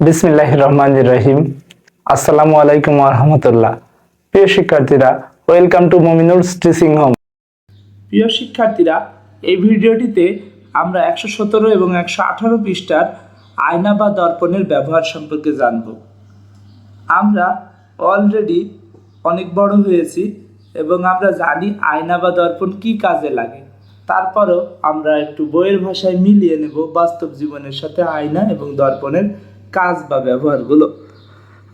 বিসমিল্লাহ রহমান রহিম আসসালামু আলাইকুম রহমতুল্লাহ। প্রিয় শিক্ষার্থীরা, welcome to Mominul teaching home. প্রিয় শিক্ষার্থীরা, এই ভিডিওটিতে আমরা একশো সতেরো এবং একশো আঠারো পৃষ্ঠার আয়না বা দর্পণের ব্যবহার সম্পর্কে জানব। আমরা অলরেডি অনেক বড় হয়েছি এবং আমরা জানি আয়না বা দর্পণ কি কাজে লাগে। তারপরও আমরা একটু বইয়ের ভাষায় মিলিয়ে নেব বাস্তব জীবনের সাথে আয়না এবং দর্পণের কাজ বা ব্যবহারগুলো।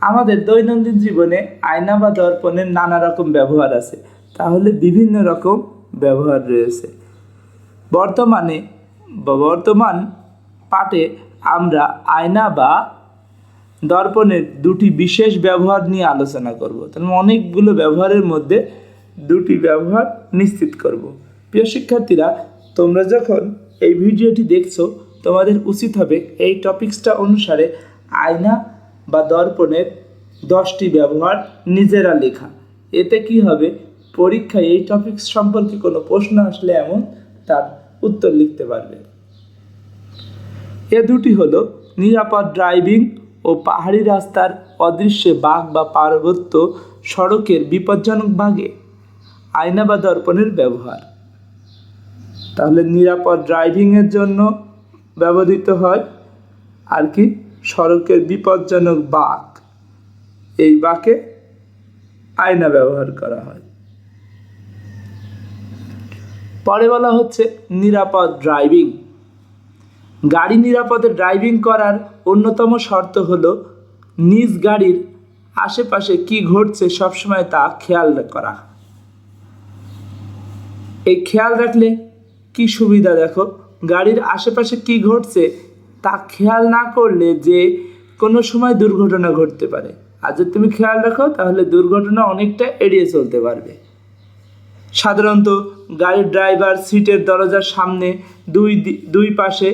আমাদের দৈনন্দিন জীবনে আয়না বা দর্পণের নানা রকম ব্যবহার আছে। তাহলে বিভিন্ন রকম ব্যবহার রয়েছে। বর্তমানে বর্তমান পাঠে আমরা আয়না বা দর্পণের দুটি বিশেষ ব্যবহার নিয়ে আলোচনা করব। তাহলে অনেকগুলো ব্যবহারের মধ্যে দুটি ব্যবহার নিশ্চিত করব। প্রিয় শিক্ষার্থীরা, তোমরা যখন এই ভিডিওটি দেখছ তোমাদের উচিত হবে এই টপিকসটা অনুসারে আয়না বা দর্পণের দশটি ব্যবহার নিজেরা লেখা। এতে কি হবে? পরীক্ষায় এই টপিকস সম্পর্কে কোনো প্রশ্ন আসলে এমন, তার উত্তর লিখতে পারবে। এ দুটি হলো, নিরাপদ ড্রাইভিং ও পাহাড়ি রাস্তার অদৃশ্যে বাঘ বা পার্বত্য সড়কের বিপজ্জনক ভাগে আয়না বা দর্পণের ব্যবহার। তাহলে নিরাপদ ড্রাইভিংয়ের জন্য ব্যবহৃত হয়। আর কি? সড়কের বিপজ্জনক বাঘ এই বাঁকে আয়না ব্যবহার করা হয়। পরে বলা হচ্ছে নিরাপদ ড্রাইভিং। গাড়ি নিরাপদে ড্রাইভিং করার অন্যতম শর্ত হলো নিজ গাড়ির আশেপাশে কি ঘটছে সবসময় তা খেয়াল করা। এই খেয়াল রাখলে কি সুবিধা দেখো? গাড়ির আশেপাশে কি ঘটছে তা খেয়াল না করলে যে কোনো সময় দুর্ঘটনা ঘটতে পারে। আর যদি তুমি খেয়াল রাখো, তাহলে দুর্ঘটনা অনেকটা এড়িয়ে চলতে পারবে। সাধারণত গাড়ির ড্রাইভার সিটের দরজার সামনে দুই দুই পাশে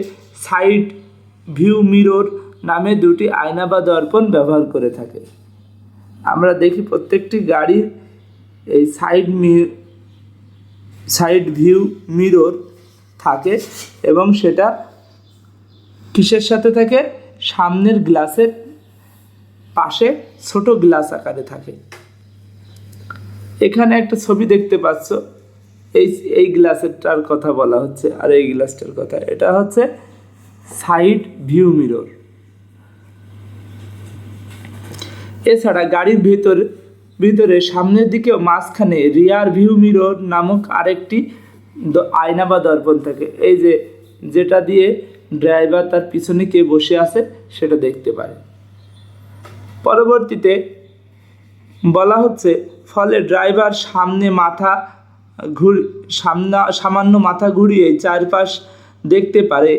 সাইড ভিউ মিরর নামে দুটি আয়না বা দর্পণ ব্যবহার করে থাকে। আমরা দেখি প্রত্যেকটি গাড়ির এই সাইড মি, সাইড ভিউ মিরর থাকে এবং সেটা কিসের সাথে থাকে? সামনের গ্লাসের পাশে ছোট গ্লাস আকারে থাকে। এখানে একটা ছবি দেখতে পাচ্ছ। এই এই গ্লাসেরটার কথা বলা হচ্ছে আর এই গ্লাসটার কথা। এটা হচ্ছে সাইড ভিউ মিরর। এছাড়া গাড়ির ভেতর, ভিতরে সামনের দিকে মাঝখানে রিয়ার ভিউ মিরর নামক আরেকটি আয়না বা দর্পণ থাকে। এই যে যেটা দিয়ে ড্রাইভার তার পিছনে কে বসে আছে, সেটা দেখতে পারে। পরবর্তীতে বলা হচ্ছে, ফলে ড্রাইভার সামনে মাথা ঘুর, সামনা, সামান্য মাথা ঘুরিয়ে চারপাশ দেখতে পারে,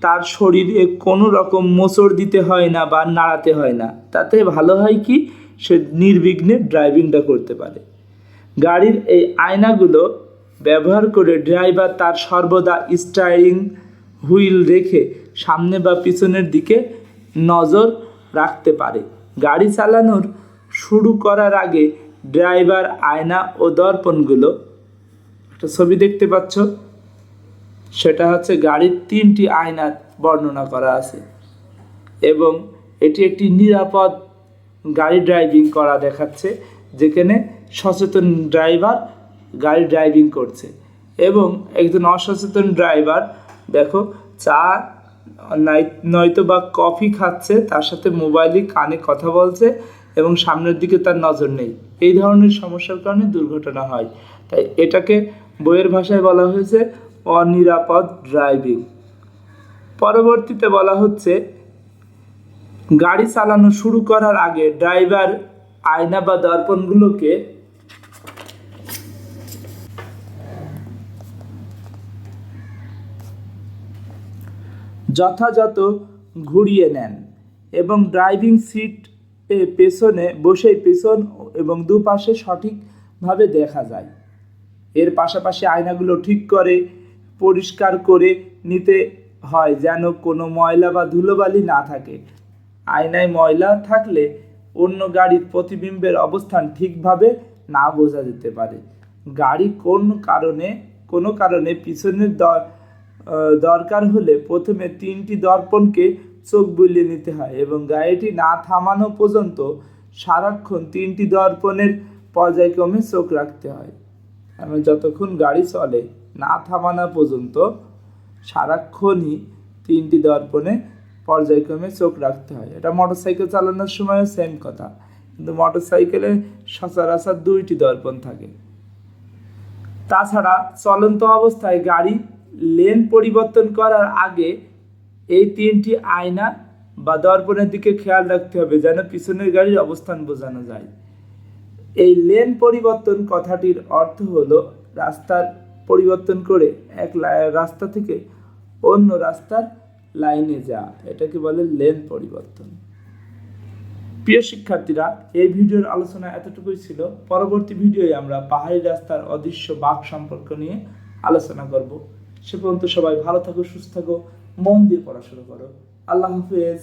তার শরীরে কোনো রকম মোচড় দিতে হয় না বা নাড়াতে হয় না। তাতে ভালো হয় কি, সে নির্বিঘ্নে ড্রাইভিংটা করতে পারে। গাড়ির এই আয়নাগুলো ব্যবহার করে ড্রাইভার তার সর্বদা স্টারিং হুইল রেখে সামনে বা পিছনের দিকে নজর রাখতে পারে। গাড়ি চালানোর শুরু করার আগে ড্রাইভার আয়না ও দর্পণগুলো একটা ছবি দেখতে পাচ্ছ? সেটা হচ্ছে গাড়ির তিনটি আয়না বর্ণনা করা আছে এবং এটি একটি নিরাপদ গাড়ি ড্রাইভিং করা দেখাচ্ছে, যেখানে সচেতন ড্রাইভার গাড়ি ড্রাইভিং করছে। এবং একজন অসচেতন ড্রাইভার দেখো, চা নয়তো বা কফি খাচ্ছে, তার সাথে মোবাইলে কানে কথা বলছে এবং সামনের দিকে তার নজর নেই। এই ধরনের সমস্যার কারণে দুর্ঘটনা হয়। তাই এটাকে বইয়ের ভাষায় বলা হয়েছে অনিরাপদ ড্রাইভিং পরবর্তীতে বলা হচ্ছে, গাড়ি চালানো শুরু করার আগে ড্রাইভার আয়না বা দর্পণগুলোকে যথাযথ ঘুরিয়ে নেন এবং ড্রাইভিং সিট পেছনে বসে পেছন এবং দুপাশে সঠিকভাবে দেখা যায়। এর পাশাপাশি আয়নাগুলো ঠিক করে, পরিষ্কার করে নিতে হয় যেন কোনো ময়লা বা ধুলোবালি না থাকে। আয়নায় ময়লা থাকলে অন্য গাড়ির প্রতিবিম্বের অবস্থান ঠিকভাবে না বোঝা যেতে পারে। গাড়ি কোন কারণে, কোনো কারণে পিছনের দ- দরকার হলে প্রথমে তিনটি দর্পণকে চোখ বুলিয়ে নিতে হয় এবং গাড়িটি না থামানো পর্যন্ত সারাক্ষণ তিনটি দর্পণের পর্যায়ক্রমে চোখ রাখতে হয়। এবং যতক্ষণ গাড়ি চলে না থামানো পর্যন্ত সারাক্ষণই তিনটি দর্পণে পর্যায়ক্রমে চোখ রাখতে হয়। এটা মোটরসাইকেল চালানোর সময়ও সেম কথা, কিন্তু মোটরসাইকেলে সচরাচর দুইটি দর্পণ থাকে। তাছাড়া চলন্ত অবস্থায় গাড়ি লেন পরিবর্তন করার আগে এই তিনটি আয়না বা দর্পণের দিকে খেয়াল রাখতে হবে যেন পিছনের গাড়ির অবস্থান বোঝানো যায়। এই লেন পরিবর্তন কথাটির অর্থ হলো রাস্তার পরিবর্তন করে এক রাস্তা থেকে অন্য রাস্তার লাইনে যাওয়া। এটাকে বলে লেন পরিবর্তন। প্রিয় শিক্ষার্থীরা, এই ভিডিওর আলোচনা এতটুকুই ছিল। পরবর্তী ভিডিওয়ে আমরা পাহাড়ি রাস্তার অদৃশ্য বাঘ সম্পর্ক নিয়ে আলোচনা করব। সে পর্যন্ত সবাই ভালো থাকো সুস্থ থাকো মন দিয়ে পড়াশোনা করো। আল্লাহ হাফেজ।